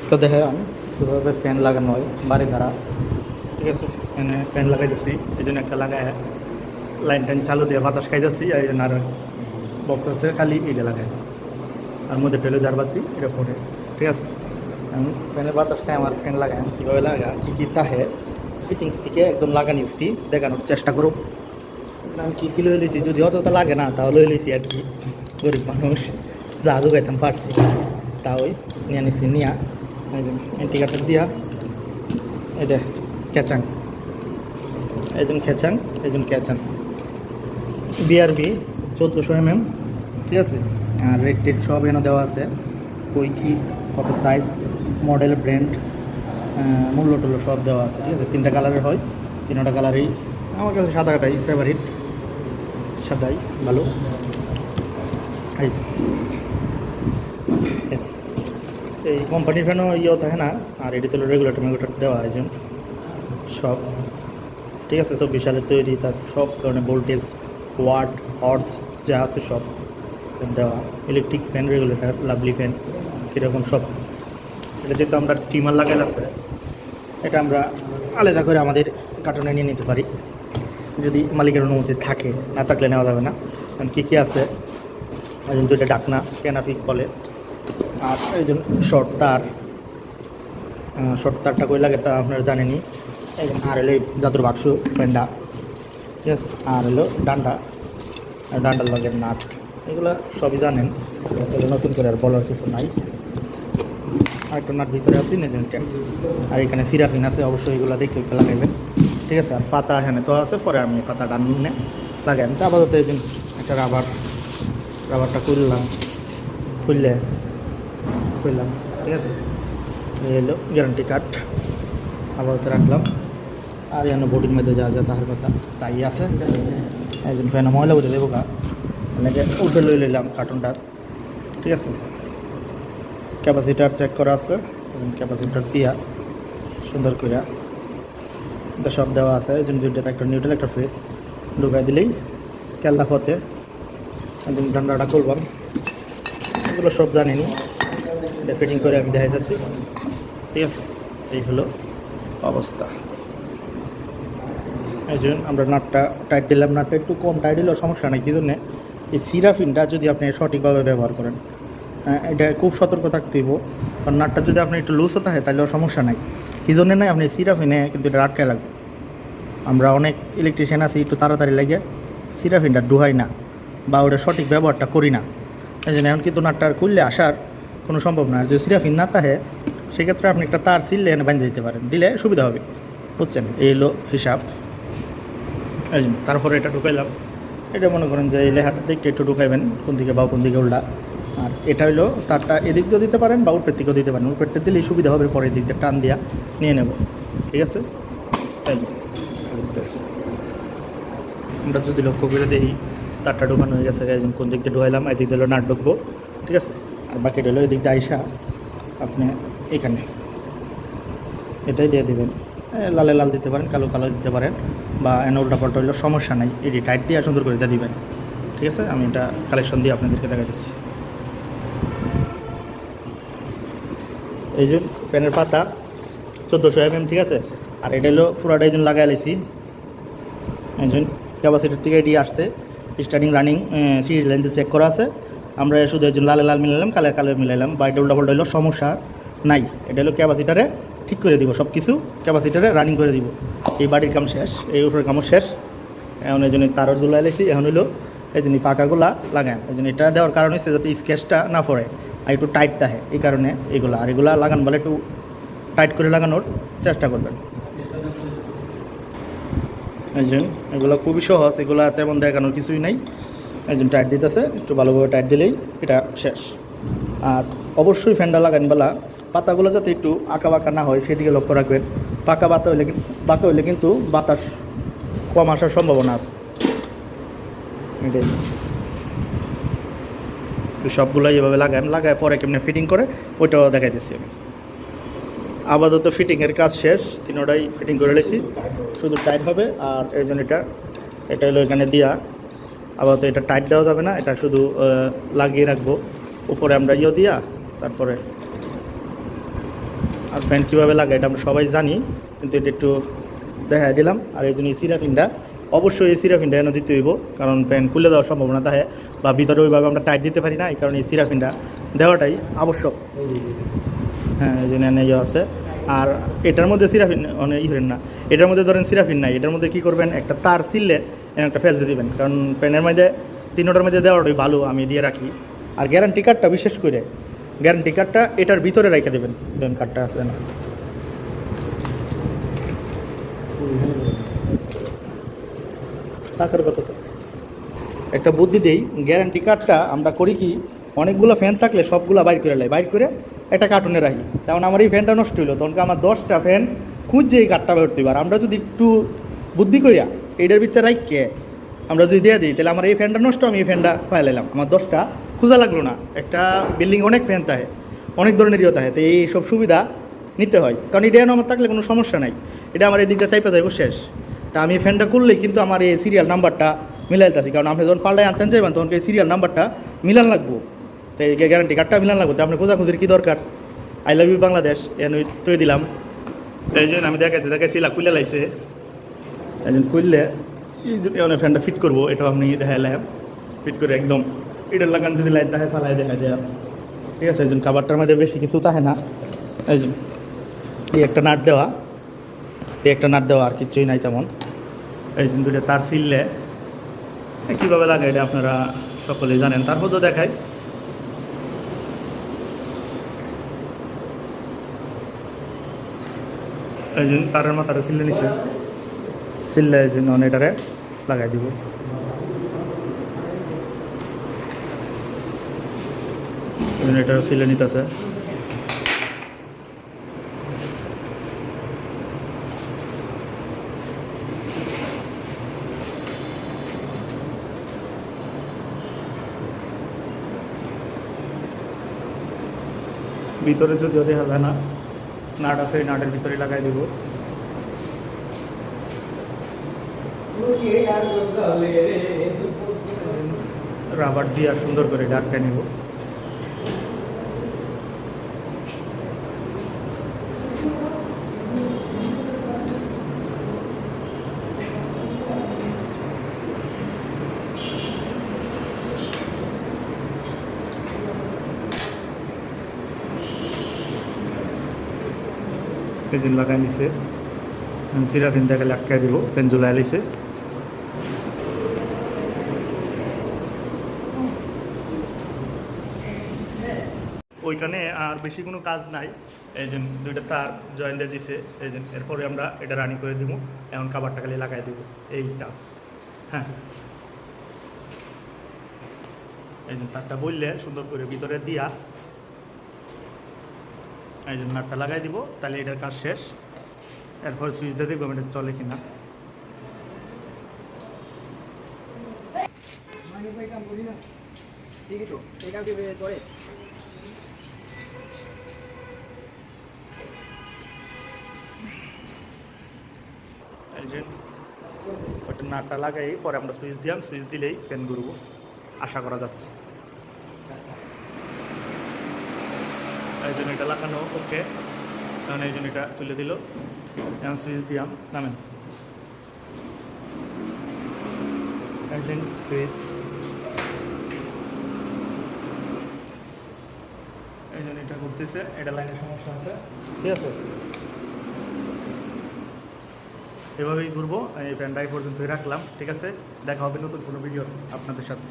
আজকে দেখে আমি কীভাবে ফ্যান লাগানো হয়, বাড়ি ধারা ঠিক আছে? এখানে ফ্যান লাগাই দিচ্ছি এই জন্য একটা লাগায়। লাইন টাইন চালু দিয়ে বাতাস খাই খাইতেছি, এই জন্য আর বক্স আছে, খালি এটা লাগায়। আর মধ্যে টেলে যার বাতি, এটা পরে। ঠিক আছে? আমি ফ্যানের বাতাস খাই আমার ফ্যান লাগায়। কীভাবে লাগা, কী কী তাহে ফিটিংস থেকে একদম লাগানি উঠছি দেখানোর চেষ্টা করুক। আমি কী কী লয়ে লইছি, যদি অতটা লাগে না, তাও লয়ে লইছি আর কি। গরিব মানুষ, যা যোগাইতাম পারছি। তা ওই নিয়ে নিছি, নিয়া। এই যে এন্টিকাটার দিয়া এটা ক্যাচাং একজন খেচাং একজন ক্যাচাং বিআরবি চোদ্দোশো এম এম ঠিক আছে? আর রেড টেড সব এনে দেওয়া আছে। কই কি, কত সাইজ মডেল ব্র্যান্ড মূল্য টুল্য সব দেওয়া আছে, ঠিক আছে? তিনটা কালারের হয়। তিনটা কালারই আমার কাছে সাদাটাই ফেভারিট সাদাই, ভালো। এই। এই কোম্পানির ফ্যানও ইয়েও থাকে না? আর এটি তো রেগুলেটর মেগুলেটর দেওয়া আছে সব। ঠিক আছে, সব বিশালের তৈরি, তার সব ধরনের ভোল্টেজ ওয়াট হর্স যা আছে সব দেওয়া। Electric fan regulator lovely fan কীরকম সব। এটা যেহেতু আমরা টিমার লাগাই আছে, এটা আমরা আলাদা করে আমাদের কার্টনে নিয়ে নিতে পারি। যদি মালিকের অনুমতি থাকে, না থাকলে নেওয়া যাবে না। কারণ কী কী আছে? একজন দুইটা ডাকনা ক্যানাপিক বলে। আর এই যে শর্ট তার শর্ট তারটা কই লাগে তা আপনারা জানেনই। এই আর হলো জাদুর বাক্স ফ্যান্ডা ঠিক আছে? আর হলো ডান্ডা ডান্ডার লগের নাট, এগুলো সবই জানেন। নতুন করে আর বলার কিছু নাই। আর একটা নাট ভিতরে আছে নেজেন্টে আর এখানে সিরাফিন আছে, অবশ্যই এগুলো দেখে একটু লাগাইবেন। ঠিক আছে? আর পাতা এখানে তো আছে, পরে আমি পাতাটা নিয়ে লাগাই। তো আপাতত এই একটা রাবার রাবারটা খুললাম। খুললে খুললাম ঠিক আছে? এই হলো গ্যারান্টি কার্ড আপাতত রাখলাম। আর এখানে বডির মধ্যে যা যা তাহার কথা তাই আছে। একজন ফ্যানে ময়লা উঠে দেবো গা। এনেকে উঠে লই লইলাম কার্টুনটা ঠিক আছে? ক্যাপাসিটার চেক করা আছে ক্যাপাসিটার দিয়া সুন্দর করিয়া এটা সব দেওয়া আছে। এই জন্য দুইটাতে একটা নিউট্রাল একটা ফ্রেস ঢুকাই দিলেই কেল্লা ফতে একদম ঠান্ডাটা করবাম এগুলো সব জানিনি। এটা ফিটিং করে আমি দেখাইতেছি। ঠিক আছে? এই হলো অবস্থা। এই জন্য আমরা নাটটা টাইট দিলাম। নাটটা একটু কম টাইট দিলেও সমস্যা নেই, কী জন্যে? এই সিরাফিনটা যদি আপনি সঠিকভাবে ব্যবহার করেন এটা খুব সতর্ক থাকতে হইব। কারণ নাটটা যদি আপনি একটু লুজ লুজও থাকে তাহলেও সমস্যা নাই। কী জন্যে নাই? আপনি সিরাফিনে কিন্তু এটা আটকায় লাগবে। আমরা অনেক ইলেকট্রিশিয়ান আছি, একটু তাড়াতাড়ি লাগে সিরাফিনটা ডুহাই না, বা ওটা সঠিক ব্যবহারটা করি না। এই জন্য এখন কিন্তু নাটটা খুললে আসার কোনো সম্ভব না। আর যদি সিরাফিন না থাকে সেক্ষেত্রে আপনি একটা তার সিল এনে বাঁধে দিতে পারেন। দিলে সুবিধা হবে। বুঝছেন? এই হলো হিসাব। এই জন্য তারপরে এটা ঢুকাইলাম। এটা মনে করেন যে এই লেখাটা দিকে একটু ঢুকাইবেন, কোন দিকে বা কোন দিকে উল্টা। আর এটা হলো তারটা এদিক দিয়েও দিতে পারেন বা উপরের দিকেও দিতে পারেন। উপরেরটা দিলেই সুবিধা হবে, পরের দিক দিয়ে টান দিয়া নিয়ে নেব। ঠিক আছে। আমরা যদি লক্ষ্য করে দেখি, তারটা ঢোকানো হয়ে গেছে। কোন দিক দিয়ে ঢুকাইলাম এদিক দিয়ে নাট ঢুকবো। ঠিক আছে? আর বাকিটা হলো এদিক দিয়ে আইসা আপনি এখানে। এটাই দিয়ে দেবেন। লালে লাল দিতে পারেন, কালো কালো দিতে পারেন, বা এন উল্টা পাল্টা হইলেও সমস্যা নাই। এটি টাইট দিয়ে সুন্দর করে দিয়ে দিবেন। ঠিক আছে? আমি এটা কালেকশন দিয়ে আপনাদেরকে দেখা দিচ্ছি। এই যে প্যানের পাতা, চোদ্দোশো এম ঠিক আছে? আর এটা হলো পুরাটা এই জন্য লাগাই লাইছি এই জন্য ক্যাপাসিটির থেকে এটি আসছে। স্টার্টিং রানিং সিট লেন্থে চেক করা আছে। আমরা শুধু একজন জন্য লালে লাল মিলাইলাম কালে কালে মিলাইলাম, বা এটা উল্টা হইল সমস্যা নাই। এটা হলো ক্যাপাসিটারে ঠিক করে দিব সব কিছু ক্যাপাসিটারে রানিং করে দিব। এই বাড়ির কাম শেষ, এই উপরের কামও শেষ। এখন এই জন্য তারও দুলাই লাইছি এখন হইল এই জন্য পাকাগুলা লাগান এই জন্য এটা দেওয়ার কারণ হচ্ছে যাতে স্কেচটা না পড়ে আর একটু টাইট থাকে, এই কারণে এগুলো। আর এগুলা লাগান বলে একটু টাইট করে লাগানোর চেষ্টা করবেন। একজন এগুলো খুবই সহজ, এগুলো তেমন দেখানোর কিছুই নাই। একজন টাইট দিতেছে, একটু ভালোভাবে টাইট দিলেই এটা শেষ। আর অবশ্যই ফ্যানটা লাগান বেলা, পাতাগুলো যাতে একটু আঁকা বাঁকা না হয়, সেদিকে লক্ষ্য রাখবেন। পাকা বাতা হইলে বাঁকা হইলে কিন্তু বাতাস কম আসার সম্ভাবনা আছে। সবগুলোই এভাবে লাগান লাগায় পরে কেমনি ফিটিং করে, ওইটাও দেখাইতেছি আমি। আপাতত ফিটিংয়ের কাজ শেষ, তিনোটাই ফিটিং করে রেখেছি। শুধু টাইট হবে, আর এই জন্য এটা এটা হলো এখানে দিয়া। আপাতত এটা টাইট দেওয়া যাবে না এটা শুধু লাগিয়ে রাখব। উপরে আমরা ইয়ে দিয়া তারপরে আর ফ্যান কীভাবে লাগে এটা আমরা সবাই জানি কিন্তু এটা একটু দেখা দিলাম। আর এই জন্য এই সিরাফিনটা অবশ্যই এই সিরাফিনটা এনে দিতে হইব কারণ ফ্যান খুলে দেওয়ার সম্ভাবনা থাকে বা ভিতরে ওইভাবে আমরা টাইট দিতে পারি না এই কারণে এই সিরাফিনটা দেওয়াটাই আবশ্যক। হ্যাঁ এই জন্য এনে আছে। আর এটার মধ্যে সিরাফিন মানে ই করেন না। এটার মধ্যে ধরেন সিরাফিন নাই। এটার মধ্যে কী করবেন? একটা তার এনে একটা দিয়ে দিবেন। কারণ প্যানের মধ্যে তিন তিনোটার মধ্যে দেওয়াটাই ভালো, আমি দিয়ে রাখি। আর গ্যারান্টি কার্ডটা বিশেষ করে গ্যারান্টি কার্ডটা এটার ভিতরে রেখে দেবেন। ব্যাংক কার্ডটা আছে না। টাকার কত একটা বুদ্ধি দেই গ্যারান্টি কার্ডটা আমরা করি কি, অনেকগুলো ফ্যান থাকলে সবগুলো বাইর করে লাই। বাইর করে একটা কার্টুনে রাখি তেমন আমার এই ফ্যানটা নষ্ট হইল। তখন আমার দশটা ফ্যান খুঁজছে এই কার্ডটা বেরোতে আর আমরা যদি একটু বুদ্ধি করিয়া এইটার ভিতরে রাখকে আমরা যদি দিয়ে দিই, তাহলে আমার এই ফ্যানটা নষ্ট, আমি এই ফ্যানটা ফাইলাইলাম আমার দশটা খোঁজা লাগল না। একটা বিল্ডিং অনেক ফ্যান থাকে, অনেক ধরনের ইয়ে থাকে, তো এই সব সুবিধা নিতে হয়। কারণ এটা আমার থাকলে কোনো সমস্যা নাই। এটা আমার এই দিকটা চাইপা যাইব শেষ। তা আমি ফ্যানটা করলেই কিন্তু আমার এই সিরিয়াল নাম্বারটা মিলাইতেছি। কারণ আপনি যখন পাল্টায় আনতেন যাবেন তখন এই সিরিয়াল নাম্বারটা মিলান লাগবো? তো এই গ্যারান্টি কার্ডটা মিলান লাগবো তো আপনি খোঁজাখুঁজির কী দরকার? আই লাভ ইউ বাংলাদেশ এন তৈ দিলাম। এই জন্য আমি দেখাচ্ছি দেখাচ্ছি খুলে লাইছে। একজন খুললে, এই যে অনেক ফ্যানটা ফিট করব এটা আপনি দেখাইলাম। ফিট করে একদম এটার লাগান যদি লাইট দেখে চালাই দেখা যায় ঠিক আছে, একজন খাবারটার মধ্যে বেশি কিছু থাকে না। যে, এই একটা নাট দেওয়া। এই একটা নাট দেওয়া, আর কিছুই নাই তেমন। যে দুটো তার ছিললে কীভাবে লাগে এটা আপনারা সকলেই জানেন, তারপর তো দেখাই। এই জন্য তারের মাথাটা সিলে নিছে। সিললে এই জন্য এটারে লাগাই দিব। এটা সিলে নিতেছে। ভিতরে যদিও দেখা যায় না। নাট আছে এই নাটের ভিতরে লাগাই দিব রাবার দিয়ে আর সুন্দর করে এটা আটকে নিব পেজিন লাগাই নিছে। সিরাফিন দেখে আটকাই দিব পেনজুলা আলিছে ওইখানে আর বেশি কোনো কাজ নাই। এই যে দুইটা তার জয়েন্টে দিছে, এই যে এরপরে আমরা এটা রানিং করে দিব। এখন খাবারটা খালি লাগাই দিব, এই কাজ। হ্যাঁ। এই যে তারটা বললে সুন্দর করে ভিতরে দিয়া এই জন্য নাটটা লাগাই দিব, তাহলে এটার কাজ শেষ। এরপর সুইচ দিয়ে দেখব এটা চলে কিনা। ওটা নাটটা লাগাই, পরে আমরা সুইচ দিলাম সুইচ দিলেই ফ্যান ঘুরবো। আশা করা যাচ্ছে। এই জন্য এটা লাগানো, ওকে। কারণ এই জন্য এটা তুলে দিল। এখন সুইচ দিলাম নামেন। যে সুইচ এই জন্য এটা করতেছে, এটা লাইনের সমস্যা আছে। ঠিক আছে? এভাবেই ঘুরবো, এই প্যান্ডাই পর্যন্তই রাখলাম, ঠিক আছে? দেখা হবে নতুন কোনো ভিডিও আপনাদের সাথে।